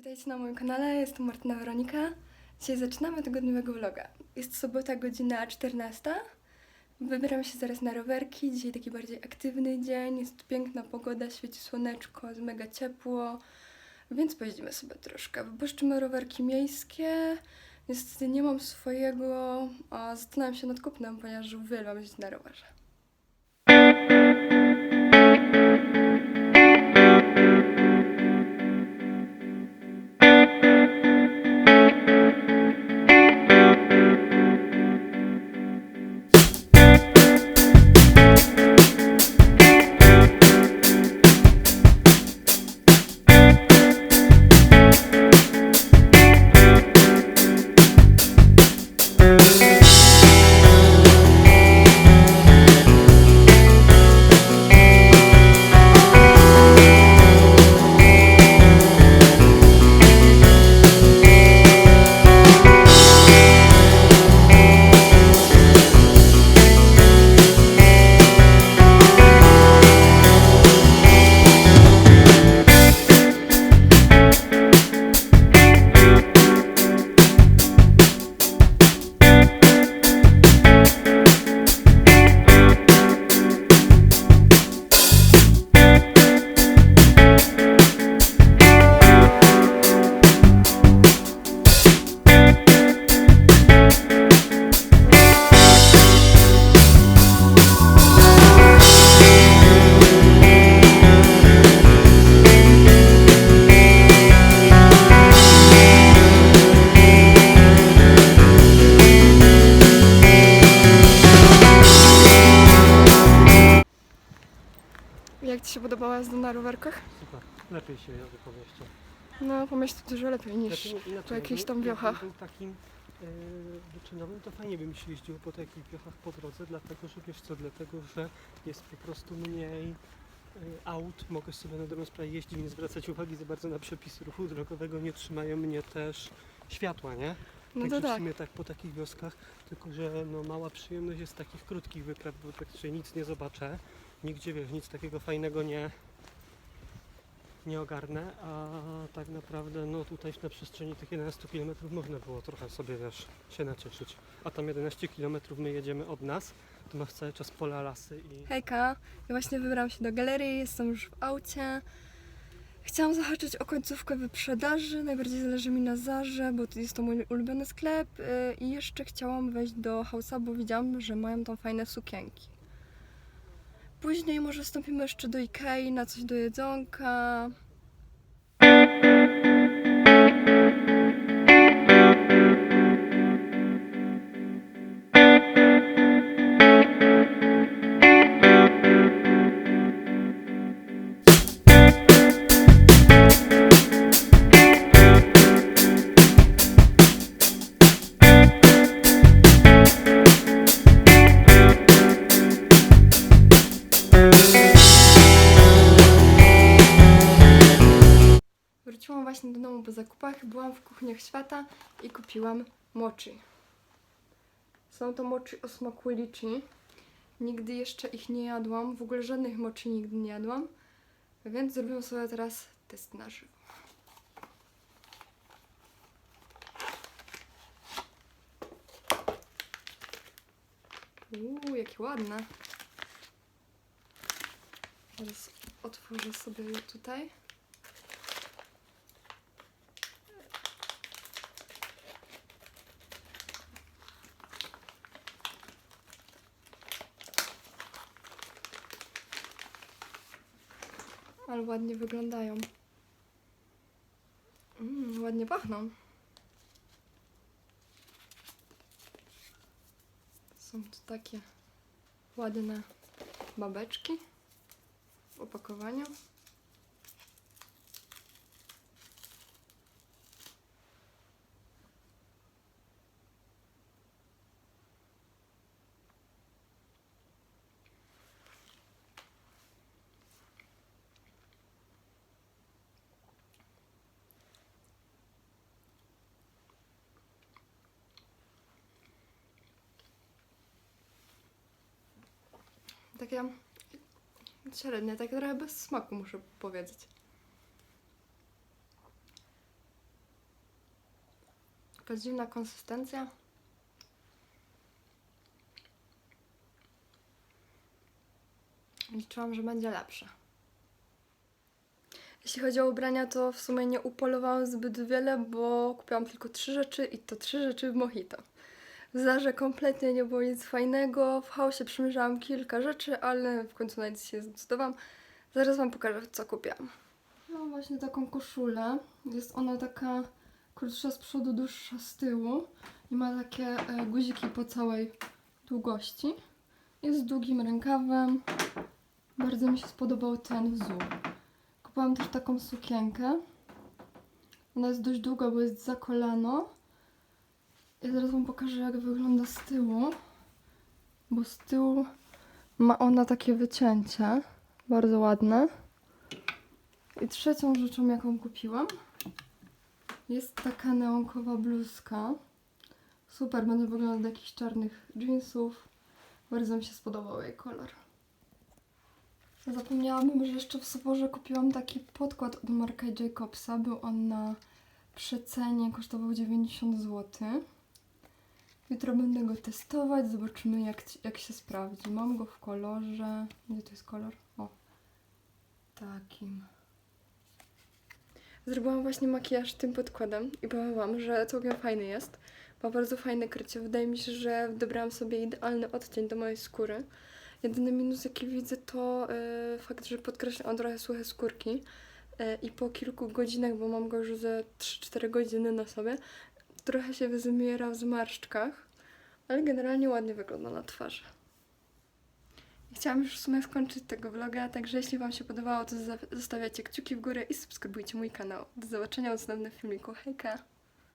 Witajcie na moim kanale, jestem Martyna Weronika. Dzisiaj zaczynamy tygodniowego vloga. Jest sobota, godzina 14. Wybieram się zaraz na rowerki. Dzisiaj taki bardziej aktywny dzień. Jest piękna pogoda, świeci słoneczko, jest mega ciepło. Więc pojedziemy sobie troszkę. Wypuszczymy rowerki miejskie. Niestety nie mam swojego, a zastanawiam się nad kupnem, ponieważ uwielbiam jeździć na rowerze. Ci się podobała jazda na rowerkach? Super, lepiej się jedzie po mieście. No, po mieście dużo lepiej niż... Znaczy, inaczej, po jakichś jakbym- tam wiochach. jakbym był takim yy, wyczynowym, to fajnie by mi się jeździło po takich wiochach po drodze, dlatego że wiesz co, dlatego że jest po prostu mniej yy, aut, mogę sobie na dobrą sprawę jeździć, nie zwracać uwagi za bardzo na przepisy ruchu drogowego, nie trzymają mnie też światła, nie? No Także to w tak. sumie tak po takich wioskach, tylko że no, mała przyjemność jest z takich krótkich wypraw, bo praktycznie nic nie zobaczę, nigdzie wiesz, nic takiego fajnego nie, nie ogarnę, a tak naprawdę no tutaj na przestrzeni tych 11 km można było trochę sobie wiesz, się nacieszyć. A tam 11 km my jedziemy od nas, to masz cały czas pola, lasy i Hejka, ja właśnie wybrałam się do galerii, jestem już w aucie. Chciałam zahaczyć o końcówkę wyprzedaży, najbardziej zależy mi na Zarze, bo to jest to mój ulubiony sklep yy, i jeszcze chciałam wejść do House'a, bo widziałam, że mają tam fajne sukienki. Później może wstąpimy jeszcze do Ikei na coś do jedzonka. Byłam w kuchniach świata i kupiłam mochi. Są to mochi o smaku liczy. Nigdy jeszcze ich nie jadłam, w ogóle żadnych mochi nigdy nie jadłam, więc zrobimy sobie teraz test na żywo. Uuu, jakie ładne. Teraz otworzę sobie je tutaj. Ale ładnie wyglądają. Mm, ładnie pachną. Są tu takie ładne babeczki w opakowaniu. Takie średnie, takie trochę bez smaku muszę powiedzieć. Taka dziwna konsystencja. Liczyłam, że będzie lepsze. Jeśli chodzi o ubrania, to w sumie nie upolowałam zbyt wiele, bo kupiłam tylko trzy rzeczy i to trzy rzeczy w Mojito. W Zarze kompletnie nie było nic fajnego, w chaosie przymierzałam kilka rzeczy, ale w końcu na nic się zdecydowałam. Zaraz Wam pokażę, co kupiłam. Mam właśnie taką koszulę. Jest ona taka krótsza z przodu, dłuższa z tyłu i ma takie e, guziki po całej długości. Jest z długim rękawem. Bardzo mi się spodobał ten wzór. Kupiłam też taką sukienkę. Ona jest dość długa, bo jest za kolano. I zaraz Wam pokażę, jak wygląda z tyłu. Bo z tyłu ma ona takie wycięcie. Bardzo ładne. I trzecią rzeczą, jaką kupiłam, jest taka neonkowa bluzka. Super, będzie wyglądać do jakichś czarnych jeansów. Bardzo mi się spodobał jej kolor. Zapomniałabym, że jeszcze w Soporze kupiłam taki podkład od Marka Jacobsa. Był on na przecenie, kosztował 90 zł. Jutro będę go testować, zobaczymy jak, jak się sprawdzi. Mam go w kolorze. Gdzie to jest kolor? O, takim. Zrobiłam właśnie makijaż tym podkładem i powiem Wam, że całkiem fajny jest. Ma bardzo fajne krycie. Wydaje mi się, że dobrałam sobie idealny odcień do mojej skóry. Jedyny minus, jaki widzę, to e, fakt, że podkreślam trochę suche skórki. E, I po kilku godzinach, bo mam go już ze 3-4 godziny na sobie, trochę się wyzmiera w zmarszczkach, ale generalnie ładnie wygląda na twarzy. Chciałam już w sumie skończyć tego vloga, także jeśli Wam się podobało, to zostawiacie kciuki w górę i subskrybujcie mój kanał. Do zobaczenia w następnym filmiku. Hejka!